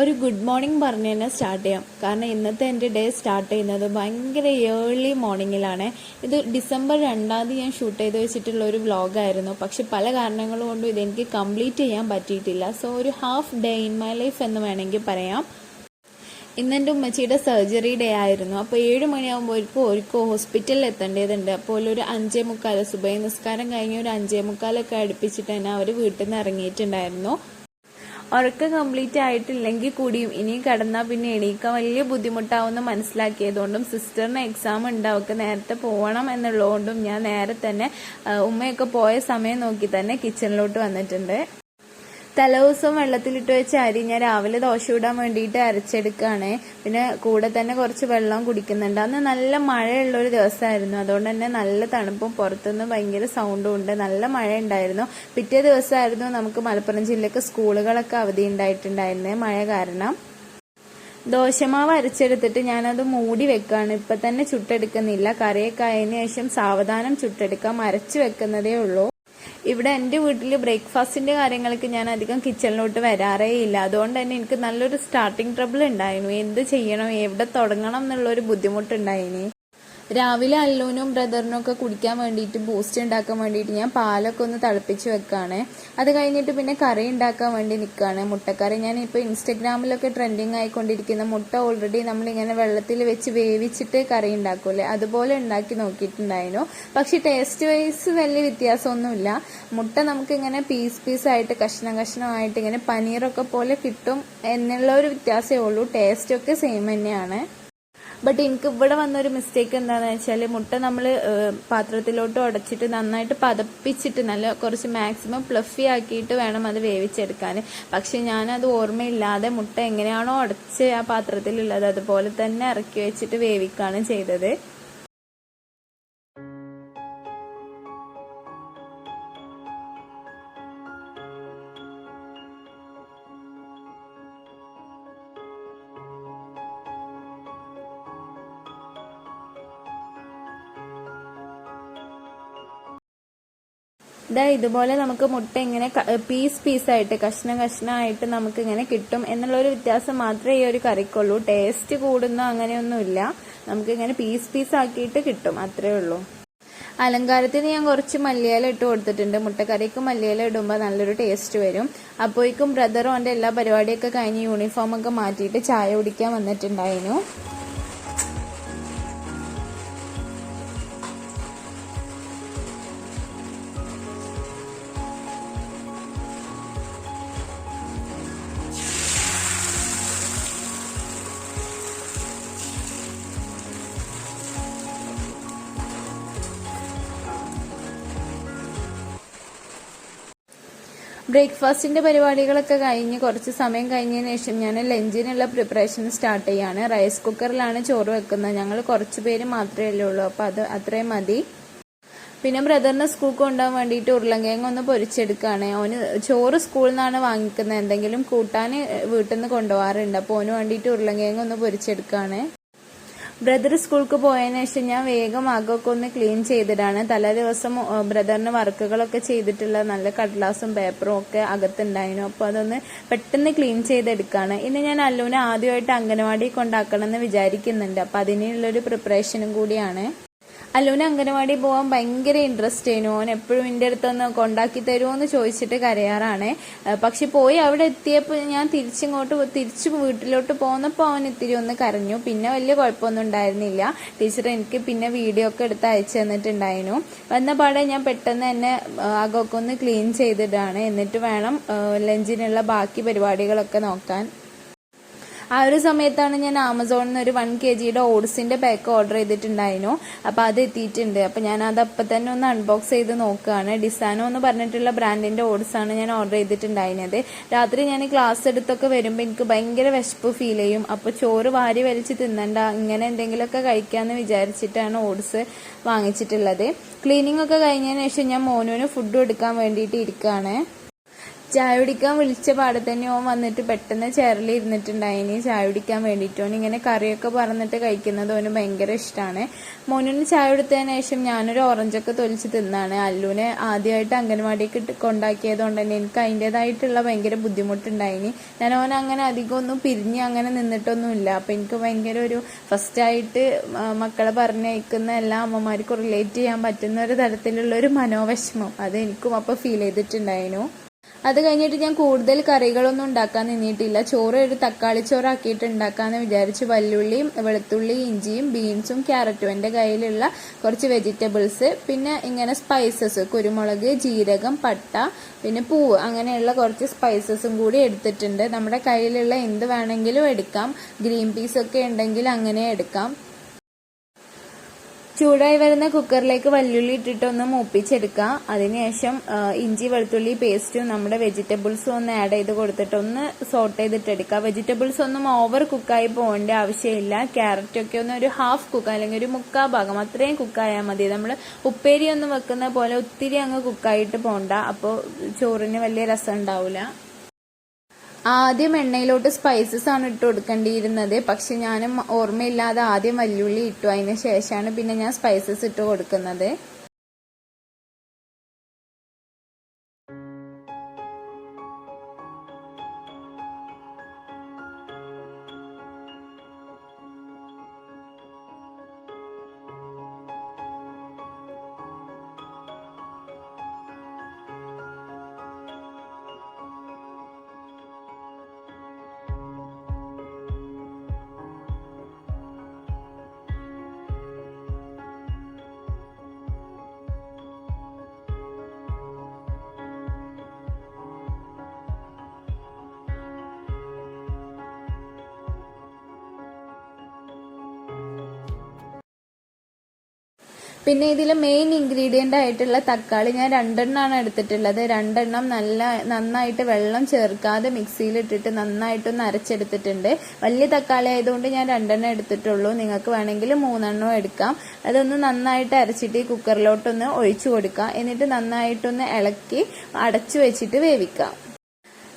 ഒരു good morning പറഞ്ഞ് തന്നെ സ്റ്റാർട്ട് ചെയ്യാം. കാരണം ഇന്നത്തെ എന്റെ ഡേ സ്റ്റാർട്ട് ചെയ്യുന്നത് ഭയങ്കര ഏർലി മോർണിംഗിലാണ് ഇത് ഡിസംബർ രണ്ടാം തീയതി ഞാൻ ഷൂട്ട് ചെയ്ത് വെച്ചിട്ടുള്ള ഒരു വ്ളോഗായിരുന്നു പക്ഷെ പല കാരണങ്ങൾ കൊണ്ടും ഇതെനിക്ക് കംപ്ലീറ്റ് ചെയ്യാൻ പറ്റിയിട്ടില്ല. സോ ഒരു half day in my life എന്ന് വേണമെങ്കിൽ പറയാം. ഇന്ന് എന്റെ ഉമ്മച്ചിയുടെ സർജറി ഡേ ആയിരുന്നു. അപ്പോൾ ഏഴ് മണിയാകുമ്പോഴേക്കും ഒരുക്കോ ഹോസ്പിറ്റലിൽ എത്തേണ്ടതുണ്ട്. അപ്പോൾ ഒരു അഞ്ചേ മുക്കാൽ സുബൈ നിസ്കാരം കഴിഞ്ഞ് ഒരു അഞ്ചേ മുക്കാലൊക്കെ അടുപ്പിച്ചിട്ട് തന്നെ അവർ വീട്ടിൽ നിന്ന് ഇറങ്ങിയിട്ടുണ്ടായിരുന്നു. ഉറക്കം കംപ്ലീറ്റ് ആയിട്ടില്ലെങ്കിൽ കൂടിയും ഇനി കിടന്നാൽ പിന്നെ എണീക്കാൻ വലിയ ബുദ്ധിമുട്ടാവുമെന്ന് മനസ്സിലാക്കിയതുകൊണ്ടും സിസ്റ്ററിന് എക്സാം ഉണ്ടാവുക നേരത്തെ പോകണം എന്നുള്ളതുകൊണ്ടും ഞാൻ നേരെ തന്നെ ഉമ്മയൊക്കെ പോയ സമയം നോക്കി തന്നെ കിച്ചണിലോട്ട് വന്നിട്ടുണ്ട്. തലേദിവസം വെള്ളത്തിലിട്ട് വെച്ച അരി ഞാൻ രാവിലെ ദോശ ഇടാൻ വേണ്ടിയിട്ട് അരച്ചെടുക്കുകയാണ് പിന്നെ കൂടെ തന്നെ കുറച്ച് വെള്ളം കുടിക്കുന്നുണ്ട്. അന്ന് നല്ല മഴയുള്ള ഒരു ദിവസമായിരുന്നു. അതുകൊണ്ട് തന്നെ നല്ല തണുപ്പും പുറത്തുനിന്ന് ഭയങ്കര സൗണ്ടും ഉണ്ട്. നല്ല മഴ ഉണ്ടായിരുന്നു പിറ്റേ ദിവസമായിരുന്നു നമുക്ക് മലപ്പുറം ജില്ലക്ക് സ്കൂളുകളൊക്കെ അവധി ഉണ്ടായിട്ടുണ്ടായിരുന്നത് മഴ കാരണം. ദോശമാവ് അരച്ചെടുത്തിട്ട് ഞാനത് മൂടി വെക്കാണ്. ഇപ്പം തന്നെ ചുട്ടെടുക്കുന്നില്ല. കറിയൊക്കെ ആയതിനു ശേഷം സാവധാനം ചുട്ടെടുക്കാം. അരച്ചു വെക്കുന്നതേ ഉള്ളൂ. ഇവിടെ എന്റെ വീട്ടിൽ ബ്രേക്ക്ഫാസ്റ്റിന്റെ കാര്യങ്ങൾക്ക് ഞാൻ അധികം കിച്ചണിലോട്ട് വരാറേ ഇല്ല. അതുകൊണ്ട് തന്നെ എനിക്ക് നല്ലൊരു സ്റ്റാർട്ടിങ് ട്രബിൾ ഉണ്ടായിരുന്നു. എന്ത് ചെയ്യണം? എവിടെ തുടങ്ങണം എന്നുള്ളൊരു ബുദ്ധിമുട്ടുണ്ടായിനി. രാവിലെ അല്ലൂനും ബ്രദറിനും ഒക്കെ കുടിക്കാൻ വേണ്ടിയിട്ട് ബൂസ്റ്റ് ഉണ്ടാക്കാൻ വേണ്ടിയിട്ട് ഞാൻ പാലൊക്കെ ഒന്ന് തിളപ്പിച്ച് വെക്കുകയാണ് അത് കഴിഞ്ഞിട്ട് പിന്നെ കറി ഉണ്ടാക്കാൻ വേണ്ടി നിൽക്കുകയാണ് മുട്ടക്കറി ഞാൻ ഇപ്പോൾ ഇൻസ്റ്റഗ്രാമിലൊക്കെ ട്രെൻഡിങ് ആയിക്കൊണ്ടിരിക്കുന്ന മുട്ട ഓൾറെഡി നമ്മളിങ്ങനെ വെള്ളത്തിൽ വെച്ച് വേവിച്ചിട്ട് കറി ഉണ്ടാക്കുമല്ലേ അതുപോലെ ഉണ്ടാക്കി നോക്കിയിട്ടുണ്ടായിരുന്നു. പക്ഷേ ടേസ്റ്റ് വൈസ് വലിയ വ്യത്യാസമൊന്നുമില്ല. മുട്ട നമുക്കിങ്ങനെ പീസ് പീസ് ആയിട്ട് കഷ്ണം കഷ്ണമായിട്ട് ഇങ്ങനെ പനീറൊക്കെ പോലെ കിട്ടും എന്നുള്ള ഒരു വ്യത്യാസമേ ഉള്ളൂ. ടേസ്റ്റൊക്കെ സെയിം തന്നെയാണ്. ബട്ട് എനിക്ക് ഇവിടെ വന്നൊരു മിസ്റ്റേക്ക് എന്താണെന്ന് വെച്ചാൽ മുട്ട നമ്മൾ പാത്രത്തിലോട്ട് ഉടച്ചിട്ട് നന്നായിട്ട് പതപ്പിച്ചിട്ട് നല്ല കുറച്ച് മാക്സിമം പ്ലഫി ആക്കിയിട്ട് വേണം അത് വേവിച്ചെടുക്കാൻ പക്ഷെ ഞാനത് ഓർമ്മയില്ലാതെ മുട്ട എങ്ങനെയാണോ ഉടച്ച് ആ പാത്രത്തിലുള്ളത് അതുപോലെ തന്നെ ഇറക്കി വെച്ചിട്ട് വേവിക്കുകയാണ് ചെയ്തത്. ഇതാ ഇതുപോലെ നമുക്ക് മുട്ട ഇങ്ങനെ പീസ് പീസായിട്ട് കഷ്ണം കഷ്ണമായിട്ട് നമുക്ക് ഇങ്ങനെ കിട്ടും എന്നുള്ളൊരു വ്യത്യാസം മാത്രമേ ഈ ഒരു കറിക്കുള്ളൂ. ടേസ്റ്റ് കൂടുന്ന അങ്ങനെയൊന്നുമില്ല. നമുക്ക് ഇങ്ങനെ പീസ് പീസ് ആക്കിയിട്ട് കിട്ടും അത്രേ ഉള്ളൂ. അലങ്കാരത്തിന് ഞാൻ കുറച്ച് മല്ലിയില ഇട്ട് കൊടുത്തിട്ടുണ്ട്. മുട്ടക്കറിക്ക് മല്ലിയില ഇടുമ്പോൾ നല്ലൊരു ടേസ്റ്റ് വരും. അപ്പോയിക്കും ബ്രദറും അവന്റെ എല്ലാ പരിപാടിയൊക്കെ കഴിഞ്ഞ് യൂണിഫോമൊക്കെ മാറ്റിയിട്ട് ചായ കുടിക്കാൻ വന്നിട്ടുണ്ടായിരുന്നു. ബ്രേക്ക്ഫാസ്റ്റിന്റെ പരിപാടികളൊക്കെ കഴിഞ്ഞ് കുറച്ച് സമയം കഴിഞ്ഞതിന് ശേഷം ഞാൻ ലഞ്ചിനുള്ള പ്രിപ്പറേഷൻ സ്റ്റാർട്ട് ചെയ്യാണ്. റൈസ് കുക്കറിലാണ് ചോറ് വെക്കുന്നത്. ഞങ്ങൾ കുറച്ച് പേര് മാത്രമേ ഉള്ളൂ. അപ്പോൾ അത് അത്രയും മതി. പിന്നെ ബ്രദറിന് സ്കൂൾ കൊണ്ടുപോകാൻ വേണ്ടിയിട്ട് ഉരുളങ്കിഴങ്ങ് ഒന്ന് പൊരിച്ചെടുക്കുകയാണ്. ഓന് ചോറ് സ്കൂളിൽ നിന്നാണ് വാങ്ങിക്കുന്നത്. എന്തെങ്കിലും കൂട്ടാൻ വീട്ടിൽ നിന്ന് കൊണ്ടുപോകാറുണ്ട്. അപ്പോൾ ഓന് വേണ്ടിയിട്ട് ഉരുളങ്കിഴങ്ങ് ഒന്ന് പൊരിച്ചെടുക്കുകയാണ്. ബ്രദർ സ്കൂൾക്ക് പോയതിനു ശേഷം ഞാൻ വേഗം അകമൊക്കെ ഒന്ന് ക്ലീൻ ചെയ്തിടാണ്. തലേ ദിവസം ബ്രദറിന് വർക്കുകളൊക്കെ ചെയ്തിട്ടുള്ള നല്ല കടലാസും പേപ്പറും ഒക്കെ അകത്തുണ്ടായിരുന്നു അപ്പോൾ അതൊന്ന് പെട്ടെന്ന് ക്ലീൻ ചെയ്തെടുക്കുകയാണ് ഇന്ന് ഞാൻ അല്ലുവിനെ ആദ്യമായിട്ട് അംഗനവാടി കൊണ്ടാക്കണം എന്ന് വിചാരിക്കുന്നുണ്ട്. അപ്പം അതിനുള്ളൊരു പ്രിപ്പറേഷനും കൂടിയാണ്. അല്ലുവിന് അംഗനവാടി പോകാൻ ഭയങ്കര ഇൻട്രസ്റ്റ് ആയിരുന്നു ഓൻ എപ്പോഴും എന്റെ അടുത്തൊന്ന് കൊണ്ടാക്കി തരുമോ എന്ന് ചോദിച്ചിട്ട് കരയാറാണ്. പക്ഷെ പോയി അവിടെ എത്തിയപ്പോൾ ഞാൻ തിരിച്ചിങ്ങോട്ട് തിരിച്ച് വീട്ടിലോട്ട് പോന്നപ്പോൾ അവൻ ഇത്തിരി ഒന്ന് കരഞ്ഞു. പിന്നെ വലിയ കുഴപ്പമൊന്നും ഉണ്ടായിരുന്നില്ല. ടീച്ചർ എനിക്ക് പിന്നെ വീഡിയോ ഒക്കെ എടുത്ത് അയച്ചു തന്നിട്ടുണ്ടായിരുന്നു. വന്ന പാടെ ഞാൻ പെട്ടെന്ന് തന്നെ അകമൊക്കെ ഒന്ന് ക്ലീൻ ചെയ്തിടാണ്. എന്നിട്ട് വേണം ലഞ്ചിനുള്ള ബാക്കി പരിപാടികളൊക്കെ നോക്കാൻ. ആ ഒരു സമയത്താണ് ഞാൻ ആമസോണിൽ നിന്ന് ഒരു വൺ കെ ജിയുടെ ഓട്സിന്റെ പാക്ക് ഓർഡർ ചെയ്തിട്ടുണ്ടായിരുന്നു. അപ്പൊ അത് എത്തിയിട്ടുണ്ട്. അപ്പൊ ഞാൻ അത് അപ്പം തന്നെ ഒന്ന് അൺബോക്സ് ചെയ്ത് നോക്കുകയാണ് ഡിസാനോ എന്ന് പറഞ്ഞിട്ടുള്ള ബ്രാൻഡിന്റെ ഓട്സ് ആണ് ഞാൻ ഓർഡർ ചെയ്തിട്ടുണ്ടായിരുന്നത്. രാത്രി ഞാൻ ക്ലാസ് എടുത്തൊക്കെ വരുമ്പോൾ എനിക്ക് ഭയങ്കര വിശപ്പ് ഫീൽ ചെയ്യും. അപ്പൊ ചോറ് വാരി വലിച്ച് തിന്നണ്ട ഇങ്ങനെ എന്തെങ്കിലുമൊക്കെ കഴിക്കാന്ന് വിചാരിച്ചിട്ടാണ് ഓട്സ് വാങ്ങിച്ചിട്ടുള്ളത്. ക്ലീനിങ് ഒക്കെ കഴിഞ്ഞതിന് ശേഷം ഞാൻ മോനുവിന് ഫുഡ് എടുക്കാൻ വേണ്ടിയിട്ട് ഇരിക്കുകയാണ് ചായ കുടിക്കാൻ വിളിച്ച പാടെ തന്നെ ഓൻ വന്നിട്ട് പെട്ടെന്ന് ചെയറിൽ ഇരുന്നിട്ടുണ്ടായിന് ചായ കുടിക്കാൻ വേണ്ടിയിട്ട് ഓൻ ഇങ്ങനെ കറിയൊക്കെ പറഞ്ഞിട്ട് കഴിക്കുന്നത് ഓന് ഭയങ്കര ഇഷ്ടമാണ് മോനിന് ചായ കൊടുത്തതിന് ശേഷം ഞാനൊരു ഓറഞ്ചൊക്കെ തൊലിച്ച് തിന്നാണ്. അല്ലുവിനെ ആദ്യമായിട്ട് അംഗൻവാടിക്ക് കൊണ്ടാക്കിയത് കൊണ്ട് തന്നെ എനിക്ക് അതിന്റെതായിട്ടുള്ള ഭയങ്കര ബുദ്ധിമുട്ടുണ്ടായിന് ഞാൻ ഓൻ അങ്ങനെ അധികം ഒന്നും പിരിഞ്ഞ് അങ്ങനെ നിന്നിട്ടൊന്നുമില്ല. അപ്പം എനിക്ക് ഭയങ്കര ഒരു ഫസ്റ്റായിട്ട് മക്കളെ പറഞ്ഞയക്കുന്ന എല്ലാ അമ്മമാർക്കും റിലേറ്റ് ചെയ്യാൻ പറ്റുന്ന ഒരു തരത്തിലുള്ള ഒരു മനോവിഷമം അത് എനിക്കും അപ്പോൾ ഫീൽ ചെയ്തിട്ടുണ്ടായിരുന്നു. അത് കഴിഞ്ഞിട്ട് ഞാൻ കൂടുതൽ കറികളൊന്നും ഉണ്ടാക്കാൻ നിന്നിട്ടില്ല. ചോറ് ഒരു തക്കാളി ചോറാക്കിയിട്ട് ഉണ്ടാക്കാമെന്ന് വിചാരിച്ചു വല്ലുള്ളിയും വെളുത്തുള്ളി ഇഞ്ചിയും ബീൻസും ക്യാരറ്റും എന്റെ കയ്യിലുള്ള കുറച്ച് വെജിറ്റബിൾസ് പിന്നെ ഇങ്ങനെ സ്പൈസസ് കുരുമുളക് ജീരകം പട്ട പിന്നെ പൂവ് അങ്ങനെയുള്ള കുറച്ച് സ്പൈസസും കൂടി എടുത്തിട്ടുണ്ട്. നമ്മുടെ കയ്യിലുള്ള എന്ത് വേണമെങ്കിലും എടുക്കാം. ഗ്രീൻ പീസ് ഒക്കെ ഉണ്ടെങ്കിൽ അങ്ങനെ എടുക്കാം. ചൂടായി വരുന്ന കുക്കറിലേക്ക് വല്ലുള്ളി ഇട്ടിട്ടൊന്ന് മൂപ്പിച്ചെടുക്കുക അതിനുശേഷം ഇഞ്ചി വെളുത്തുള്ളി പേസ്റ്റും നമ്മുടെ വെജിറ്റബിൾസും ഒന്ന് ആഡ് ചെയ്ത് കൊടുത്തിട്ട് ഒന്ന് സോട്ട് ചെയ്തിട്ടെടുക്കുക വെജിറ്റബിൾസ് ഒന്നും ഓവർ കുക്കായി പോകേണ്ട ആവശ്യമില്ല. ക്യാരറ്റ് ഒക്കെ ഒന്ന് ഒരു ഹാഫ് കുക്ക് അല്ലെങ്കിൽ ഒരു മുക്കാ ഭാഗം അത്രയും കുക്കായാൽ മതി. നമ്മൾ ഉപ്പേരി ഒന്നും വെക്കുന്ന പോലെ ഒത്തിരി അങ്ങ് കുക്കായിട്ട് പോകണ്ട അപ്പോൾ ചോറിന് വലിയ രസം ഉണ്ടാവില്ല ആദ്യം എണ്ണയിലോട്ട് സ്പൈസസ് ആണ് ഇട്ട് കൊടുക്കേണ്ടിയിരുന്നത്. പക്ഷെ ഞാൻ ഓർമ്മയില്ലാതെ ആദ്യം വല്യുള്ളി ഇട്ടു. അതിന് ശേഷമാണ് പിന്നെ ഞാൻ സ്പൈസസ് ഇട്ട് കൊടുക്കുന്നത്. പിന്നെ ഇതിൽ മെയിൻ ഇൻഗ്രീഡിയന്റ് ആയിട്ടുള്ള തക്കാളി ഞാൻ രണ്ടെണ്ണമാണ് എടുത്തിട്ടുള്ളത്. രണ്ടെണ്ണം നല്ല നന്നായിട്ട് വെള്ളം ചേർക്കാതെ മിക്സിയിലിട്ടിട്ട് നന്നായിട്ടൊന്ന് അരച്ചെടുത്തിട്ടുണ്ട്. വലിയ തക്കാളി ആയതുകൊണ്ട് ഞാൻ രണ്ടെണ്ണം എടുത്തിട്ടുള്ളൂ. നിങ്ങൾക്ക് വേണമെങ്കിൽ മൂന്നെണ്ണം എടുക്കാം. അതൊന്ന് നന്നായിട്ട് അരച്ചിട്ട് ഈ കുക്കറിലോട്ടൊന്ന് ഒഴിച്ചു കൊടുക്കാം. എന്നിട്ട് നന്നായിട്ടൊന്ന് ഇളക്കി അടച്ചു വെച്ചിട്ട് വേവിക്കാം.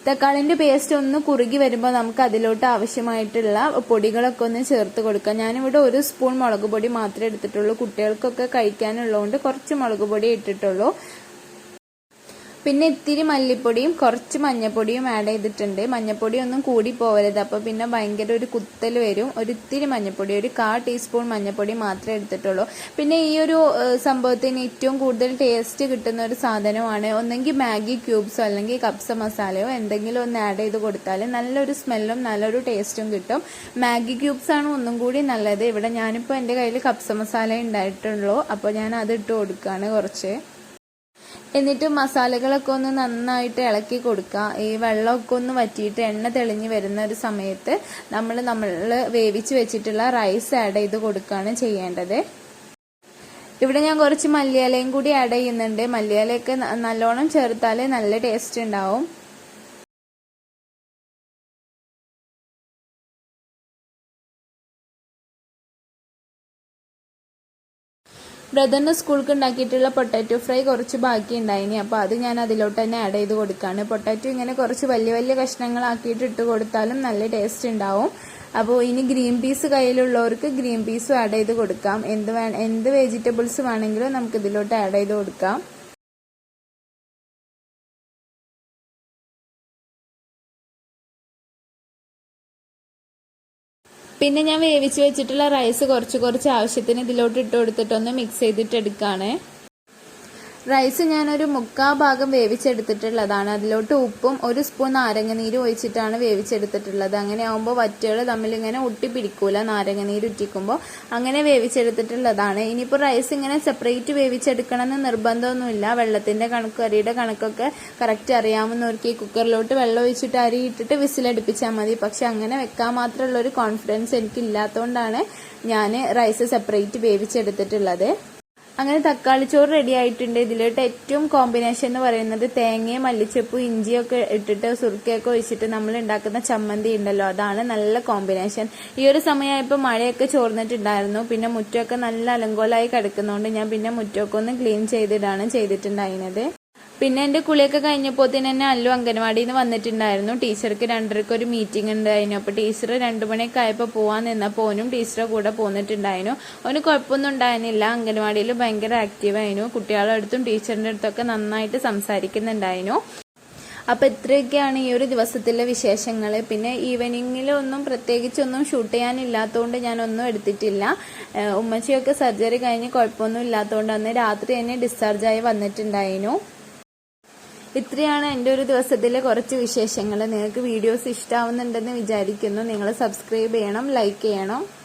തക്കാളിന്റെ പേസ്റ്റ് ഒന്ന് കുറുകി വരുമ്പോൾ നമുക്ക് അതിലോട്ട് ആവശ്യമായിട്ടുള്ള പൊടികളൊക്കെ ഒന്ന് ചേർത്ത് കൊടുക്കാം. ഞാനിവിടെ ഒരു സ്പൂൺ മുളക് പൊടി മാത്രമേ എടുത്തിട്ടുള്ളൂ. കുട്ടികൾക്കൊക്കെ കഴിക്കാനുള്ളതുകൊണ്ട് കുറച്ച് മുളക് പൊടി ഇട്ടിട്ടുള്ളൂ. പിന്നെ ഇത്തിരി മല്ലിപ്പൊടിയും കുറച്ച് മഞ്ഞപ്പൊടിയും ആഡ് ചെയ്തിട്ടുണ്ട്. മഞ്ഞപ്പൊടി ഒന്നും കൂടി പോകരുത് അപ്പോൾ പിന്നെ ഭയങ്കര ഒരു കുത്തൽ വരും. ഒരു ഇത്തിരി മഞ്ഞപ്പൊടി ഒരു കാ ടീസ്പൂൺ മഞ്ഞപ്പൊടി മാത്രമേ എടുത്തിട്ടുള്ളൂ. പിന്നെ ഈ ഒരു സംഭവത്തിന് ഏറ്റവും കൂടുതൽ ടേസ്റ്റ് കിട്ടുന്ന ഒരു സാധനമാണ് ഒന്നെങ്കിൽ മാഗി ക്യൂബ്സോ അല്ലെങ്കിൽ കപ്സ മസാലയോ എന്തെങ്കിലും ഒന്ന് ആഡ് ചെയ്ത് കൊടുത്താൽ നല്ലൊരു സ്മെല്ലും നല്ലൊരു ടേസ്റ്റും കിട്ടും. മാഗി ക്യൂബ്സ് ആണ് ഒന്നും കൂടി നല്ലത്. ഇവിടെ ഞാനിപ്പോൾ എന്റെ കയ്യിൽ കപ്സ മസാല ഉണ്ടായിട്ടുള്ളൂ. അപ്പോൾ ഞാൻ അത് ഇട്ട് കൊടുക്കുകയാണ് കുറച്ച്. എന്നിട്ട് മസാലകളൊക്കെ ഒന്ന് നന്നായിട്ട് ഇളക്കി കൊടുക്കുക. ഈ വെള്ളമൊക്കെ ഒന്ന് വറ്റിയിട്ട് എണ്ണ തെളിഞ്ഞു വരുന്ന ഒരു സമയത്ത് നമ്മൾ നമ്മൾ വേവിച്ച് വെച്ചിട്ടുള്ള റൈസ് ആഡ് ചെയ്ത് കൊടുക്കുകയാണ് ചെയ്യേണ്ടത്. ഇവിടെ ഞാൻ കുറച്ച് മല്ലിയിലയും കൂടി ആഡ് ചെയ്യുന്നുണ്ട്. മല്ലിയിലയൊക്കെ നല്ലോണം ചേർത്താലേ നല്ല ടേസ്റ്റ് ഉണ്ടാവും. ബ്രദറിന് സ്കൂൾക്ക് ഉണ്ടാക്കിയിട്ടുള്ള പൊട്ടാറ്റോ ഫ്രൈ കുറച്ച് ബാക്കി ഉണ്ടായിനി. അപ്പോൾ അത് ഞാൻ അതിലോട്ട് തന്നെ ആഡ് ചെയ്ത് കൊടുക്കുകയാണ് പൊട്ടാറ്റോ ഇങ്ങനെ കുറച്ച് വലിയ വലിയ കഷ്ണങ്ങളാക്കിയിട്ട് ഇട്ട് കൊടുത്താലും നല്ല ടേസ്റ്റ് ഉണ്ടാവും. അപ്പോൾ ഇനി ഗ്രീൻ പീസ് കയ്യിലുള്ളവർക്ക് ഗ്രീൻ പീസും ആഡ് ചെയ്ത് കൊടുക്കാം. എന്ത് വേ എന്ത് വെജിറ്റബിൾസ് വേണമെങ്കിലും നമുക്ക് ഇതിലോട്ട് ആഡ് ചെയ്ത് കൊടുക്കാം. പിന്നെ ഞാൻ വേവിച്ച് വെച്ചിട്ടുള്ള റൈസ് കുറച്ച് കുറച്ച് ആവശ്യത്തിന് ഇതിലോട്ട് ഇട്ട് കൊടുത്തിട്ടൊന്ന് മിക്സ് ചെയ്തിട്ട് എടുക്കുകയാണ് റൈസ് ഞാനൊരു മുക്കാ ഭാഗം വേവിച്ചെടുത്തിട്ടുള്ളതാണ്. അതിലോട്ട് ഉപ്പും ഒരു സ്പൂൺ നാരങ്ങനീര് ഒഴിച്ചിട്ടാണ് വേവിച്ചെടുത്തിട്ടുള്ളത്. അങ്ങനെ ആകുമ്പോൾ വറ്റുകൾ തമ്മിൽ ഇങ്ങനെ ഒട്ടിപ്പിടിക്കൂല. നാരങ്ങനീര് ഉറ്റിക്കുമ്പോൾ അങ്ങനെ വേവിച്ചെടുത്തിട്ടുള്ളതാണ്. ഇനിയിപ്പോൾ റൈസ് ഇങ്ങനെ സെപ്പറേറ്റ് വേവിച്ചെടുക്കണമെന്ന് നിർബന്ധമൊന്നുമില്ല. വെള്ളത്തിന്റെ കണക്ക് അരിയുടെ കണക്കൊക്കെ കറക്റ്റ് അറിയാവുന്നവർക്ക് ഈ കുക്കറിലോട്ട് വെള്ളം ഒഴിച്ചിട്ട് അരി ഇട്ടിട്ട് വിസിലടുപ്പിച്ചാൽ മതി. പക്ഷെ അങ്ങനെ വെക്കാൻ മാത്രമുള്ള ഒരു കോൺഫിഡൻസ് എനിക്കില്ലാത്തതുകൊണ്ടാണ് ഞാൻ റൈസ് സെപ്പറേറ്റ് വേവിച്ചെടുത്തിട്ടുള്ളത്. അങ്ങനെ തക്കാളി ചോറ് റെഡി ആയിട്ടുണ്ട്. ഇതിലോട്ട് ഏറ്റവും കോമ്പിനേഷൻ എന്ന് പറയുന്നത് തേങ്ങയും മല്ലിച്ചപ്പും ഇഞ്ചിയും ഒക്കെ ഇട്ടിട്ട് സുറുക്കയൊക്കെ ഒഴിച്ചിട്ട് നമ്മൾ ഉണ്ടാക്കുന്ന ചമ്മന്തി ഉണ്ടല്ലോ അതാണ് നല്ല കോമ്പിനേഷൻ ഈ ഒരു സമയമായപ്പോൾ മഴയൊക്കെ ചോർന്നിട്ടുണ്ടായിരുന്നു. പിന്നെ മുറ്റമൊക്കെ നല്ല അലങ്കോലായി കിടക്കുന്നതുകൊണ്ട് ഞാൻ പിന്നെ മുറ്റമൊക്കെ ഒന്ന് ക്ലീൻ ചെയ്തിടാണ് ചെയ്തിട്ടുണ്ടായിരുന്നത്. പിന്നെ എന്റെ കുളിയൊക്കെ കഴിഞ്ഞപ്പോൾ തന്നെ അല്ലു അംഗനവാടിയിൽ നിന്ന് വന്നിട്ടുണ്ടായിരുന്നു. ടീച്ചർക്ക് രണ്ടരക്ക് ഒരു മീറ്റിംഗ് ഉണ്ടായിരുന്നു. അപ്പോൾ ടീച്ചർ രണ്ടു മണിയൊക്കെ ആയപ്പോൾ പോകാൻ നിന്നപ്പോൾ ഓനും ടീച്ചറെ കൂടെ പോന്നിട്ടുണ്ടായിരുന്നു. അവന് കുഴപ്പമൊന്നും ഉണ്ടായിരുന്നില്ല. അംഗനവാടിയിൽ ഭയങ്കര ആക്റ്റീവായിരുന്നു കുട്ടികളുടെ അടുത്തും ടീച്ചറിന്റെ അടുത്തൊക്കെ നന്നായിട്ട് സംസാരിക്കുന്നുണ്ടായിരുന്നു. അപ്പോൾ ഇത്രയൊക്കെയാണ് ഈ ഒരു ദിവസത്തിലെ വിശേഷങ്ങൾ പിന്നെ ഈവനിങ്ങിലൊന്നും പ്രത്യേകിച്ചൊന്നും ഷൂട്ട് ചെയ്യാനില്ലാത്തതുകൊണ്ട് ഞാനൊന്നും എടുത്തിട്ടില്ല. ഉമ്മച്ചിയൊക്കെ സർജറി കഴിഞ്ഞ് കുഴപ്പമൊന്നും ഇല്ലാത്തതുകൊണ്ട് അന്ന് രാത്രി തന്നെ ഡിസ്ചാർജായി വന്നിട്ടുണ്ടായിരുന്നു. ഇത്രയാണ് എന്റെ ഒരു ദിവസത്തിലെ കുറച്ച് വിശേഷങ്ങൾ. നിങ്ങൾക്ക് വീഡിയോസ് ഇഷ്ടാവുന്നുണ്ടെന്ന് വിചാരിക്കുന്നു. നിങ്ങൾ സബ്സ്ക്രൈബ് ചെയ്യണം ലൈക്ക് ചെയ്യണം.